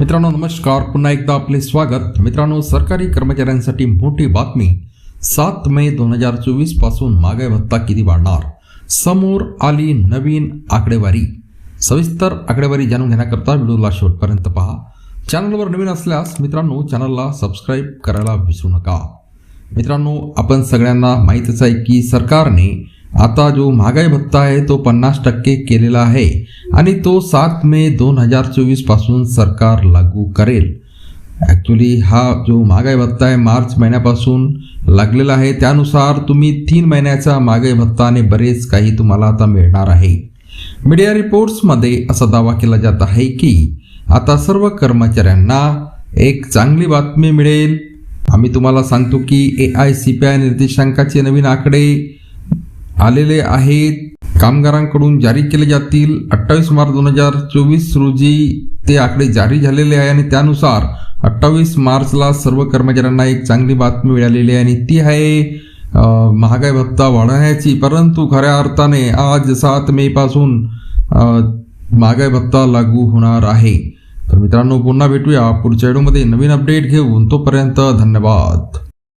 मित्रांनो नमस्कार. पुन्हा एकदा आपले स्वागत. मित्रांनो सरकारी कर्मचाऱ्यांसाठी मोठी बातमी. सात मे दोन हजार चोवीसपासून महागाई भत्ता किती वाढणार? समोर आली नवीन आकडेवारी. सविस्तर आकडेवारी जाणून घेण्याकरता व्हिडिओला शेवटपर्यंत पहा. चॅनलवर नवीन असल्यास मित्रांनो चॅनलला सबस्क्राईब करायला विसरू नका. मित्रांनो आपण सगळ्यांना माहीतच आहे की सरकारने आता जो महागाई भत्ता आहे तो पन्नास टक्के केलेला आहे आणि तो सात मे दोन हजार चोवीसपासून सरकार लागू करेल. ॲक्च्युली हा जो महागाई भत्ता आहे मार्च महिन्यापासून लागलेला आहे. त्यानुसार तुम्ही तीन महिन्याचा महागाई भत्ता आणि बरेच काही तुम्हाला आता मिळणार आहे. मीडिया रिपोर्ट्समध्ये असा दावा केला जात आहे की आता सर्व कर्मचाऱ्यांना एक चांगली बातमी मिळेल. आम्ही तुम्हाला सांगतो की A I C P I निर्देशांकाचे नवीन आकडे आलेले आहेत. कामगारांकडून जारी केले जातील. अठ्ठावीस मार्च दोन हजार चोवीस रोजी ते आकडे जारी झालेले आहे आणि त्यानुसार अठ्ठावीस मार्चला सर्व कर्मचाऱ्यांना एक चांगली बातमी मिळालेली आहे आणि ती आहे महागाई भत्ता वाढवण्याची. परंतु खऱ्या अर्थाने आज सात मे पासून महागाई भत्ता लागू होणार आहे. तर मित्रांनो पुन्हा भेटूया पुढच्या व्हिडिओमध्ये. नवीन अपडेट घेऊन तोपर्यंत धन्यवाद.